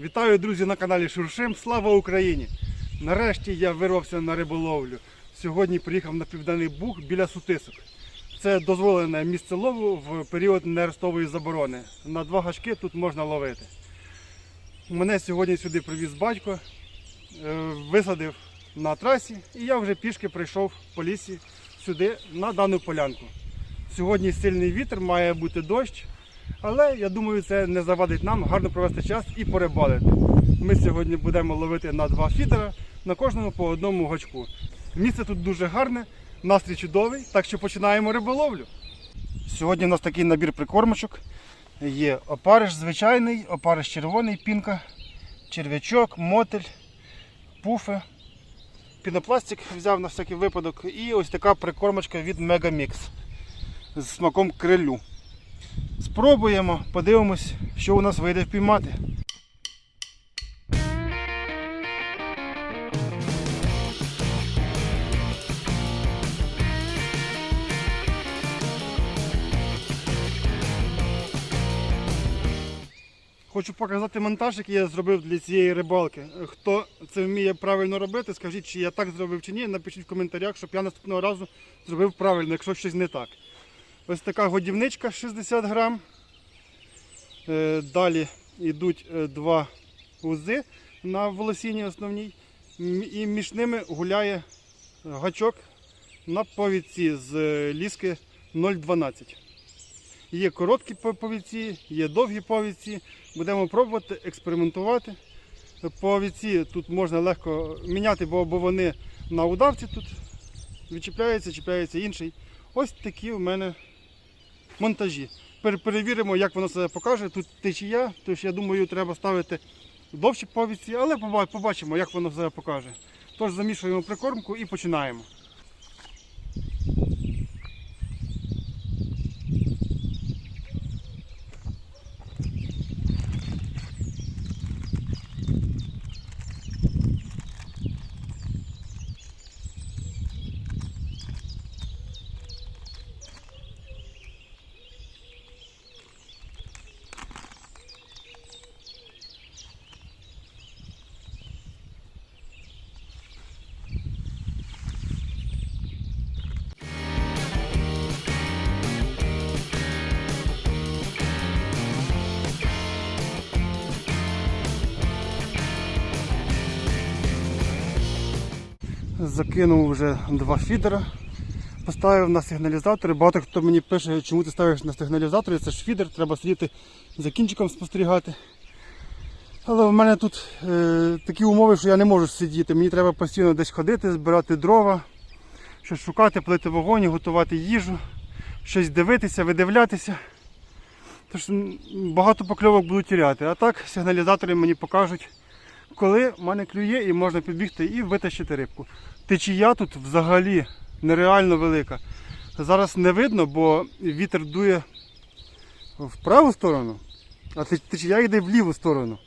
Вітаю, друзі, на каналі Шуршим. Слава Україні! Нарешті я вирвався на риболовлю. Сьогодні приїхав на Південний Буг біля Сутисок. Це дозволене місце лову в період нерестової заборони. На два гачки тут можна ловити. Мене сьогодні сюди привіз батько, е, висадив на трасі, і я вже пішки прийшов по лісі сюди на дану полянку. Сьогодні сильний вітер, має бути дощ, але я думаю, це не завадить нам гарно провести час і порибалити. Ми сьогодні будемо ловити на два фідера, на кожному по одному гачку. Місце тут дуже гарне, настрій чудовий, так що починаємо риболовлю. Сьогодні у нас такий набір прикормочок. Є опариш звичайний, опариш червоний, пінка, черв'ячок, мотель, пуфи. Пінопластик взяв на всякий випадок. І ось така прикормочка від Megamix з смаком крилю. Спробуємо, подивимось, що у нас вийде впіймати. Хочу показати монтаж, який я зробив для цієї рибалки. Хто це вміє правильно робити, скажіть, чи я так зробив чи ні. Напишіть в коментарях, щоб я наступного разу зробив правильно, якщо щось не так. Ось така годівничка 60 грам. Е, Далі йдуть е, два узи на волосіні основній. І між ними гуляє гачок на повідці з е, ліски 0,12. Є короткі по- повідці, є довгі повідці. Будемо пробувати експериментувати. Повідці тут можна легко міняти, бо, вони на удавці тут відчіпляється, чіпляється інший. Ось такі в мене монтажі. Пер- Перевіримо, як воно себе покаже. Тут течія, тож я думаю, треба ставити довші повідці, але побачимо, як воно себе покаже. Тож замішуємо прикормку і починаємо. Закинув вже два фідера. Поставив на сигналізатори. Багато хто мені пише, чому ти ставиш на сигналізатори, це ж фідер, треба сидіти за кінчиком спостерігати. Але в мене тут е, такі умови, що я не можу сидіти. Мені треба постійно десь ходити, збирати дрова, щось шукати, плити вогонь, готувати їжу, щось дивитися, видивлятися. Тож багато покльовок буду тіряти. А так сигналізатори мені покажуть, коли в мене клює і можна підбігти і витащити рибку. Течія тут взагалі нереально велика. Зараз не видно, бо вітер дує в праву сторону, а течія йде в ліву сторону.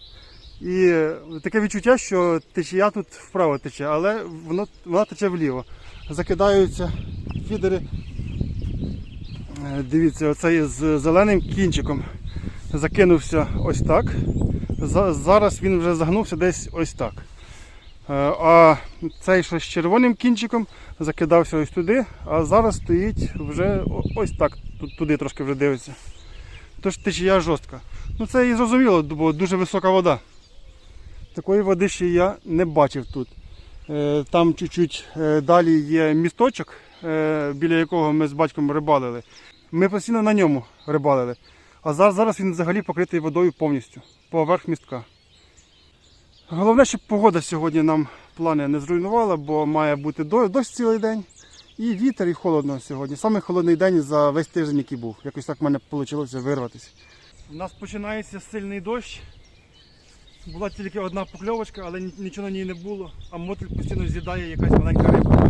І таке відчуття, що течія тут вправо тече, але воно, вона тече вліво. Закидаються фідери. Е, Дивіться, оцей з зеленим кінчиком закинувся ось так. За- Зараз він вже загнувся десь ось так. Е, А цей, що з червоним кінчиком, закидався ось туди, а зараз стоїть вже ось так, туди трошки вже дивиться. Тож течія жорстка. Ну це і зрозуміло, бо дуже висока вода. Такої води ще я не бачив тут. Е, Там чуть-чуть е, далі є місточок, біля якого ми з батьком рибалили. Ми постійно на ньому рибалили. А зараз, зараз він взагалі покритий водою повністю, поверх містка. Головне, щоб погода сьогодні нам плани не зруйнувала, бо має бути дощ цілий день. І вітер, і холодно сьогодні. Самий холодний день за весь тиждень, який був. Якось так в мене вийшло вирватися. У нас починається сильний дощ. Була тільки одна покльовочка, але нічого на ній не було, а мотель постійно з'їдає якась маленька рибка.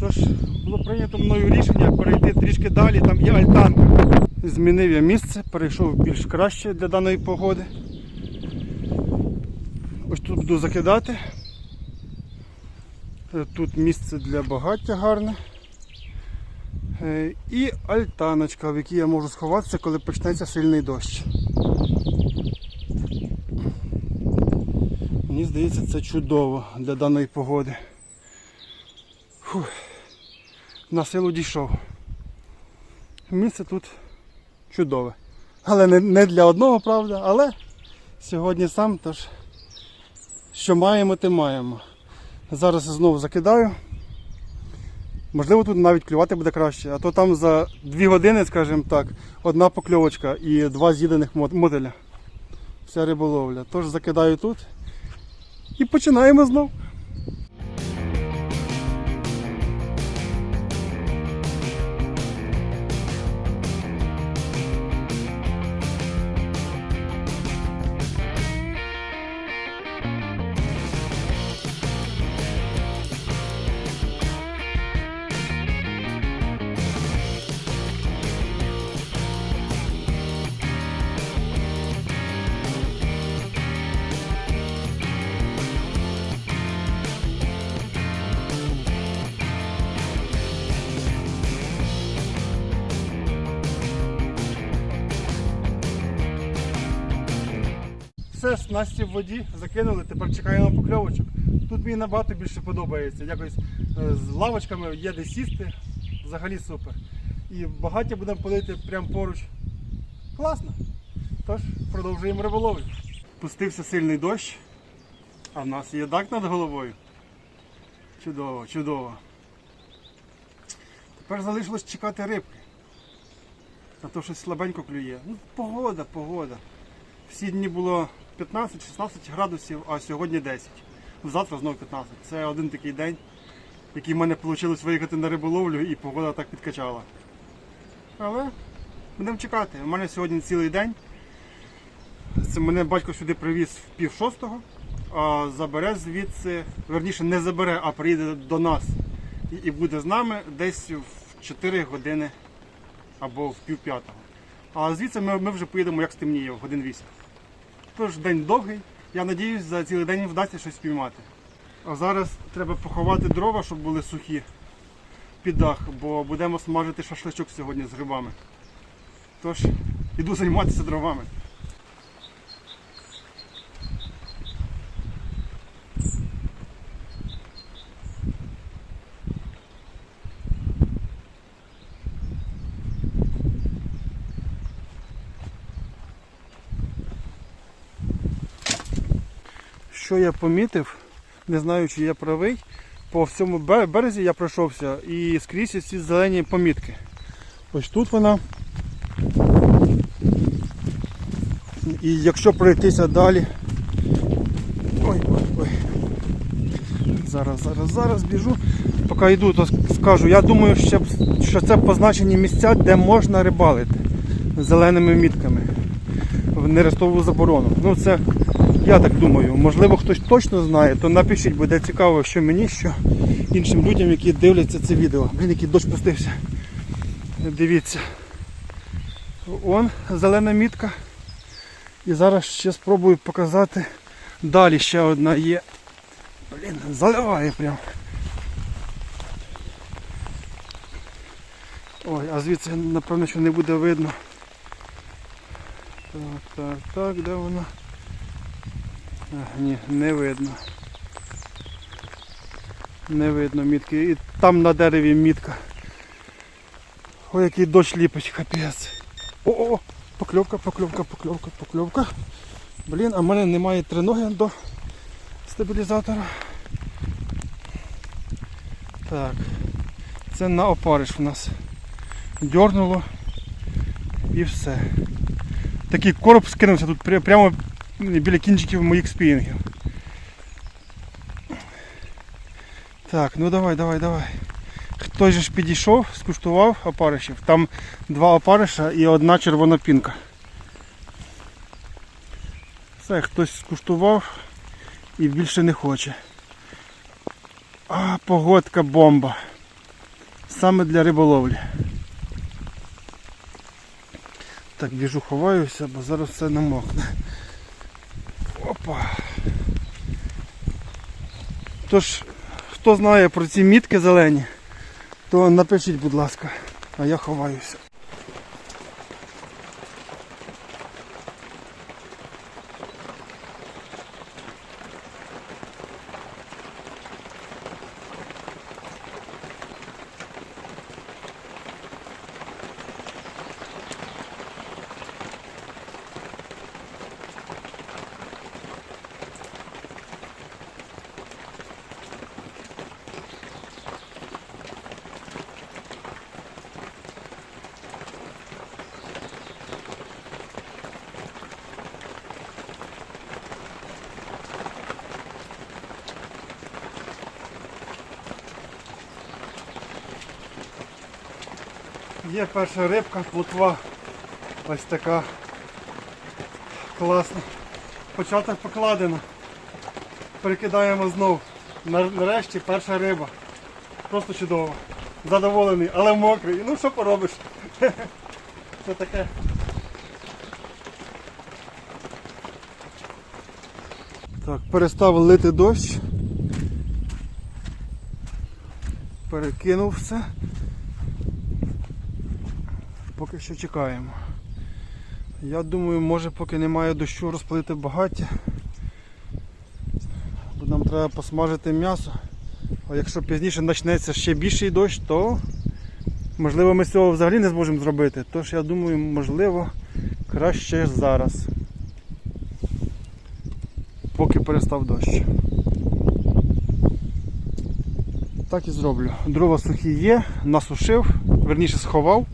Тож було прийнято мною рішення перейти трішки далі, там є альтанка. Змінив я місце, перейшов більш краще для даної погоди. Ось тут буду закидати. Е, Тут місце для багаття гарне. Е, І альтаночка, в якій я можу сховатися, коли почнеться сильний дощ. Мені здається, це чудово для даної погоди. Фух. На силу дійшов. Місце тут чудове. Але не, не для одного, правда, але сьогодні сам, тож що маємо, те маємо. Зараз знову закидаю. Можливо, тут навіть клювати буде краще, а то там за дві години, скажімо так, одна покльовочка і два з'їдених мот- мотеля. Вся риболовля. Тож закидаю тут і починаємо знов. Все, снасті в воді, закинули, тепер чекаємо на покльовочок. Тут мені набагато більше подобається. Якось е, з лавочками є де сісти. Взагалі супер. І багаття будемо палити прямо поруч. Класно. Тож, продовжуємо риболовлю. Пустився сильний дощ, а в нас є дак над головою. Чудово, чудово. Тепер залишилось чекати рибки. А то щось слабенько клює. Ну, погода, погода. Всі дні було 15-16 градусів, а сьогодні 10. Завтра знову 15. Це один такий день, який в мене вийшло виїхати на риболовлю і погода так підкачала. Але будемо чекати. У мене сьогодні цілий день. Це мене батько сюди привіз в пів шостого, а забере звідси, верніше не забере, а приїде до нас і, буде з нами десь в 4 години або в пів п'ятого. А звідси ми, ми вже поїдемо як стемніє, в годин 8. Тож день довгий. Я сподіваюся, за цілий день вдасться щось спіймати. А зараз треба поховати дрова, щоб були сухі під дах, бо будемо смажити шашличок сьогодні з грибами. Тож, іду займатися дровами. Що я помітив, не знаю, чи я правий, по всьому березі я пройшовся і скрізь ці зелені помітки. Ось тут вона. І якщо пройтися далі. Ой, ой, ой. Зараз, зараз, зараз біжу. Поки йду, то скажу. Я думаю, що це позначені місця, де можна рибалити зеленими мітками в нерестову заборону. Ну це я так думаю. Можливо, хтось точно знає, то напишіть, буде цікаво, що мені, що іншим людям, які дивляться це відео. Блін, який дощ пустився. Дивіться. Он зелена мітка. І зараз ще спробую показати. Далі ще одна є. Блін, заливає прям. Ой, а звідси напевно що не буде видно. Так, так, так, де вона? Ні, не видно. Не видно мітки. І там на дереві мітка. Ой, який дощ ліпить, капець. О-о! Покльовка, покльовка, покльовка, покльовка. Блін, а в мене немає триноги до стабілізатора. Так. Це на опариш у нас. Дьорнуло і все. Такий короб скинувся тут прямо біля кінчиків моїх спінінгів. Так, ну давай, давай, давай. Хтось же ж підійшов, скуштував опаришів. Там два опариша і одна червона пінка. Все, хтось скуштував і більше не хоче. А, погодка бомба. Саме для риболовлі. Так, біжу ховаюся, бо зараз все намокне. Опа. Тож, хто знає про ці мітки зелені, то напишіть, будь ласка, а я ховаюся. Є перша рибка, плотва ось така класна. Початок покладено. Перекидаємо знов. Нарешті перша риба. Просто чудово. Задоволений, але мокрий. Ну що поробиш? Це таке. Так, перестав лити дощ. Перекинув все. Поки що чекаємо. Я думаю, може поки немає дощу розпалити багаття. Бо нам треба посмажити м'ясо. А якщо пізніше почнеться ще більший дощ, то можливо ми цього взагалі не зможемо зробити. Тож я думаю, можливо, краще зараз. Поки перестав дощ. Так і зроблю. Дрова сухі є, насушив, верніше сховав.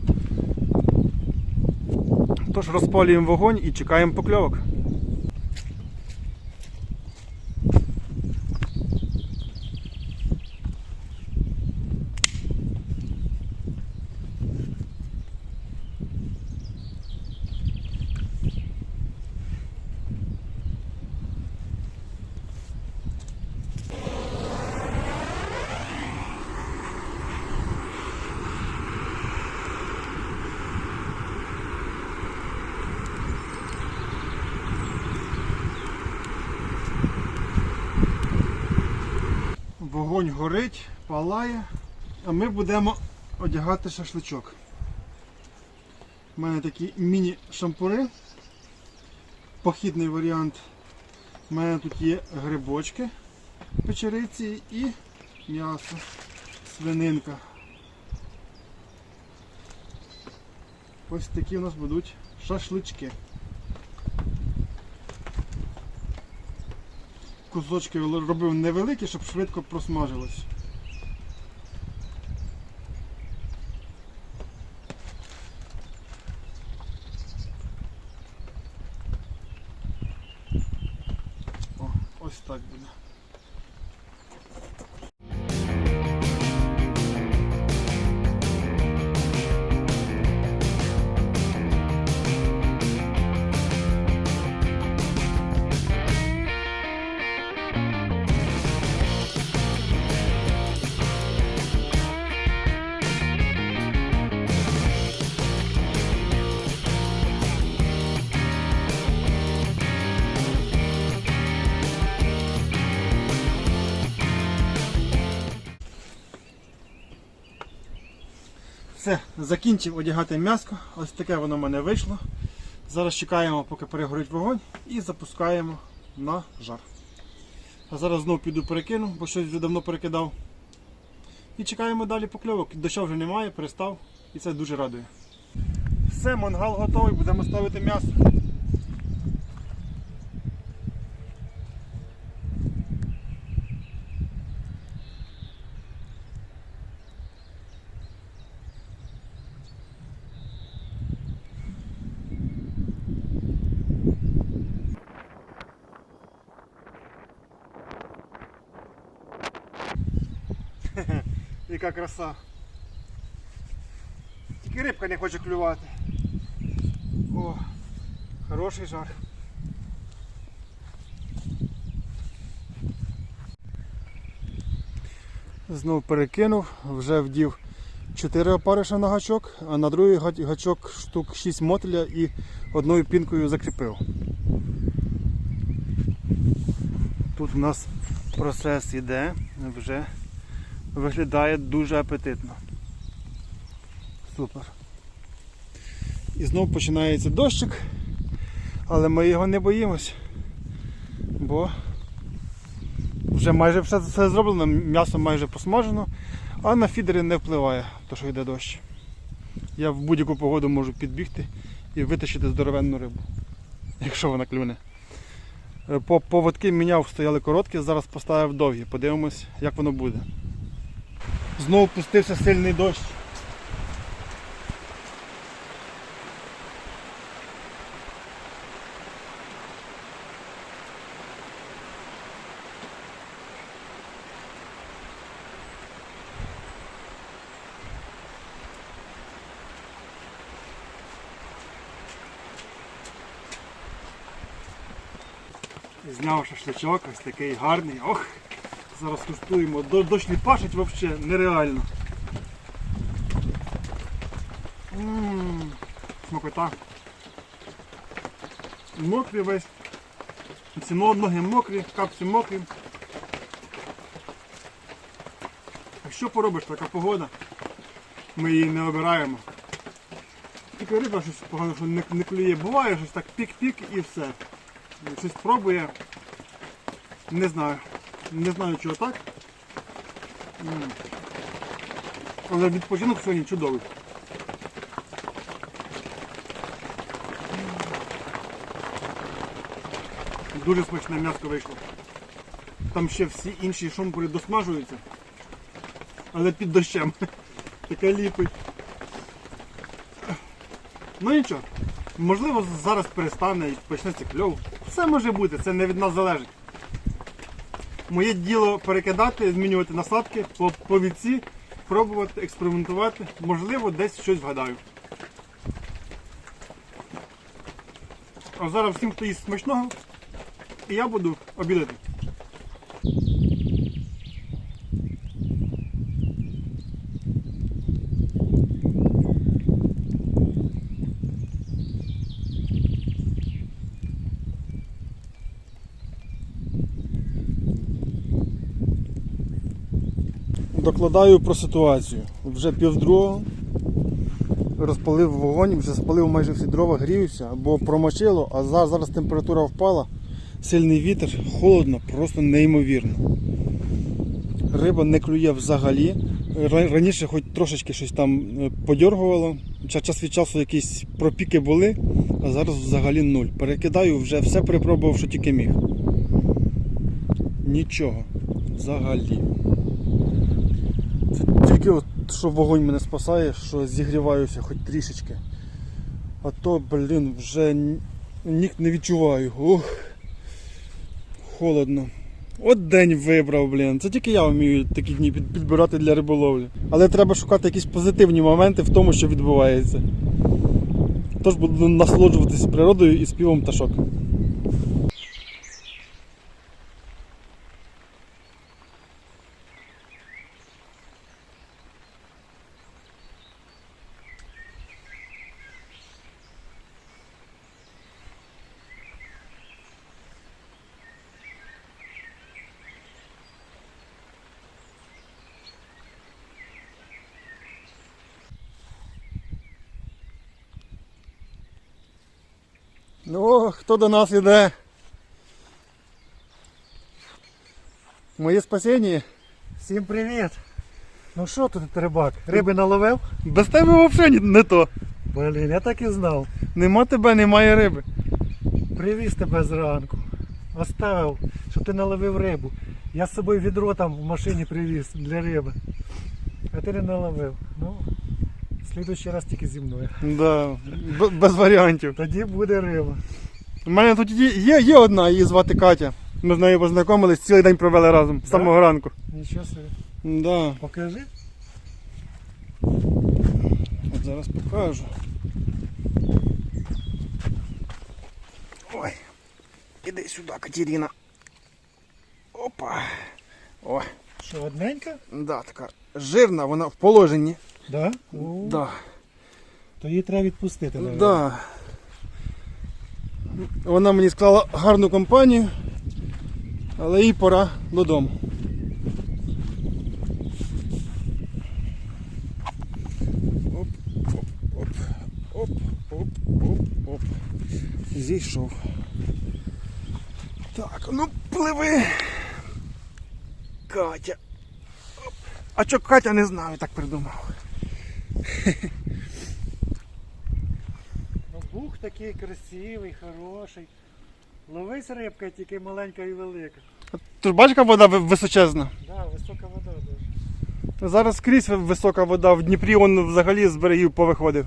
Тож розпалюємо вогонь і чекаємо покльовок. Вогонь горить, палає, а ми будемо одягати шашличок. У мене такі міні-шампури. Похідний варіант. У мене тут є грибочки, печериці і м'ясо, свининка. Ось такі у нас будуть шашлички. Кусочки робив невеликі, щоб швидко просмажилось. Все, закінчив одягати м'яско. Ось таке воно в мене вийшло. Зараз чекаємо, поки перегорить вогонь і запускаємо на жар. А зараз знову піду перекину, бо щось вже давно перекидав. І чекаємо далі покльовок. Дощу вже немає, перестав і це дуже радує. Все, мангал готовий, будемо ставити м'ясо. Яка краса. Тільки рибка не хоче клювати. О, хороший жар. Знов перекинув, вже вдів 4 опариша на гачок, а на другий гачок штук 6 мотиля і одною пінкою закріпив. Тут у нас процес іде, вже виглядає дуже апетитно. Супер. І знову починається дощик, але ми його не боїмось, бо вже майже все, все зроблено, м'ясо майже посмажено, а на фідери не впливає, то що йде дощ. Я в будь-яку погоду можу підбігти і витащити здоровенну рибу, якщо вона клюне. Е, По поводки міняв, стояли короткі, зараз поставив довгі. Подивимось, як воно буде. Знову пустився сильний дощ. Зняв шашличок ось такий гарний. Ох! Зараз куштуємо. До- Дощ не пашить взагалі нереально. Ммм, смакота. Мокрий весь. Ці ноги мокрі, капці мокрі. А що поробиш, така погода? Ми її не обираємо. Тільки риба щось погано, що не, не клює. Буває щось так пік-пік і все. Щось пробує. Не знаю. Не знаю чого так. Але відпочинок сьогодні чудовий. Дуже смачне м'ясо вийшло. Там ще всі інші шомпури досмажуються. Але під дощем. Таке ліпить. Ну нічого. Можливо, зараз перестане і почнеться кльов. Все може бути, це не від нас залежить. Моє діло перекидати, змінювати насадки по, по віці, пробувати, експериментувати. Можливо, десь щось вгадаю. А зараз всім, хто їсть смачного, і я буду обідати. Докладаю про ситуацію. Вже півдругого розпалив вогонь, вже спалив майже всі дрова, гріюся, бо промочило, а зараз, зараз температура впала, сильний вітер, холодно, просто неймовірно. Риба не клює взагалі. Раніше хоч трошечки щось там е, подьоргувало, час від часу якісь пропіки були, а зараз взагалі нуль. Перекидаю, вже все перепробував, що тільки міг. Нічого. Взагалі. Тільки от, що вогонь мене спасає, що зігріваюся хоч трішечки. А то, блін, вже ні- ніг не відчуваю. Ух. Холодно. От день вибрав, блін. Це тільки я вмію такі дні підбирати для риболовлі. Але треба шукати якісь позитивні моменти в тому, що відбувається. Тож буду насолоджуватися природою і співом пташок. Хто до нас іде? Моє спасіння? Всім привіт! Ну що тут рибак? Риби наловив? Без тебе взагалі не то. Блін, я так і знав. Нема тебе, немає риби. Привіз тебе зранку. Оставив, щоб ти наловив рибу. Я з собою відро там в машині привіз для риби. А ти не наловив. Ну, в слідуючий раз тільки зі мною. Да, без варіантів. Тоді буде риба. У мене тут є, є, є одна, її звати Катя. Ми з нею познайомились, цілий день провели разом, з Да? самого ранку. Нічого собі. Да. Покажи. От зараз покажу. Ой. Іди сюди, Катерина. Опа. О, Що, одненька? да, така жирна, вона в положенні. Да? О, Да. То її треба відпустити. навіть. Да. Вона мені склала гарну компанію, але їй пора додому. Оп, оп, оп, оп, оп, оп. Зійшов. Так, ну пливи. Катя. Оп. А що Катя не знаю, так придумав. Ну, бух такий красивий, хороший. Ловись рибка, тільки маленька і велика. Ти ж бачиш, яка вода ви- височезна? Да, висока вода дуже. Зараз скрізь висока вода, в Дніпрі він взагалі з берегів повиходив.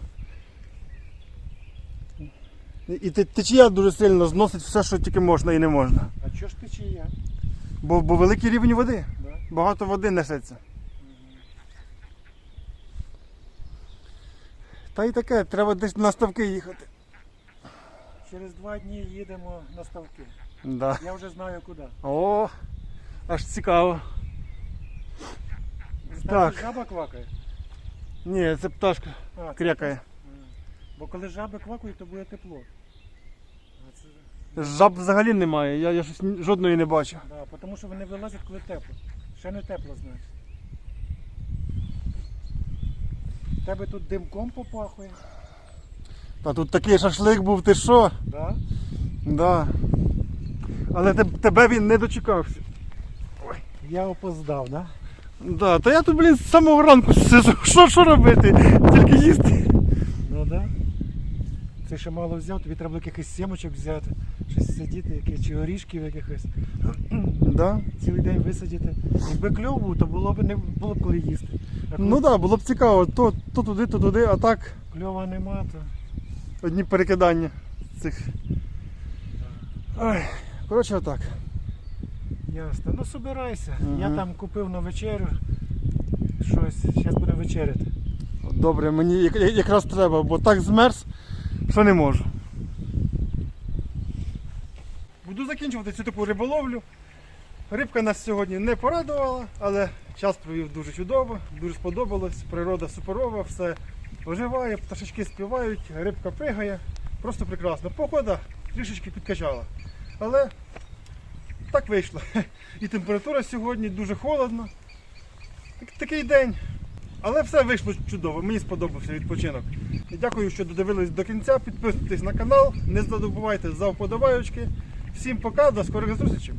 І те- течія дуже сильно зносить все, що тільки можна і не можна. А чого ж течія? Бо, бо великий рівень води. Да? Багато води несеться. Та й таке, треба десь на ставки їхати. Через два дні їдемо на ставки. Да. Я вже знаю куди. О, аж цікаво. Знаєш, Так. жаба квакає. Ні, це пташка А, крякає. Бо коли жаби квакають, то буде тепло. А це... Жаб взагалі немає, я, я щось ні- жодної не бачив. Да, тому що вони вилазять, коли тепло. Ще не тепло, значить. В Тебе тут димком попахує. Та тут такий шашлик був, ти що? Да? Да. Але те- тебе він не дочекався. Я опоздав, да? Да, та я тут, блін, з самого ранку сижу. Що, що робити? Тільки їсти. Ну да. Це ще мало взяв, тобі треба було якихось сімочок взяти, щось сидіти, які, чи горішків якихось. Да. Цілий день висидіти. Якби кльов був, то було б не було б коли їсти. А коли Ну так, да, було б цікаво, то, то туди, то туди, а так кльова нема, то. Одні перекидання цих. Ой, коротше, отак. Ясно. Ну собирайся. Я там купив на вечерю щось. Зараз будемо вечеряти. Добре, мені як- як- якраз треба, бо так змерз, що не можу. Буду закінчувати цю таку риболовлю. Рибка нас сьогодні не порадувала, але час провів дуже чудово, дуже сподобалось. Природа суперова, все оживає, пташечки співають, рибка пригає. Просто прекрасно. Погода трішечки підкачала. Але так вийшло. І температура сьогодні дуже холодно. Так- Такий день. Але все вийшло чудово, мені сподобався відпочинок. Дякую, що додивились до кінця. Підписуйтесь на канал, не забувайте за вподобайочки. Всім пока, до скорих зустрічей.